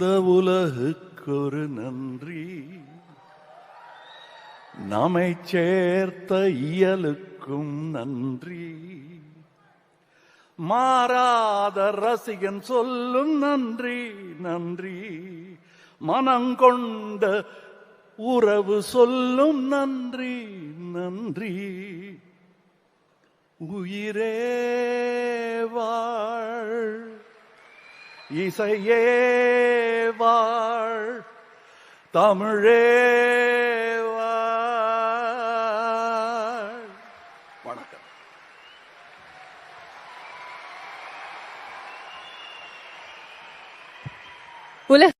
இந்த உலகுக்கொரு நன்றி. நம்மை சேர்த்த இயலுக்கும் நன்றி. மாறாத ரசிகன் சொல்லும் நன்றி நன்றி. மனங்கொண்ட உறவு சொல்லும் நன்றி நன்றி. உயிரே வாழ் இசையே வாழ் தமிழே வாழ். வணக்கம். உலக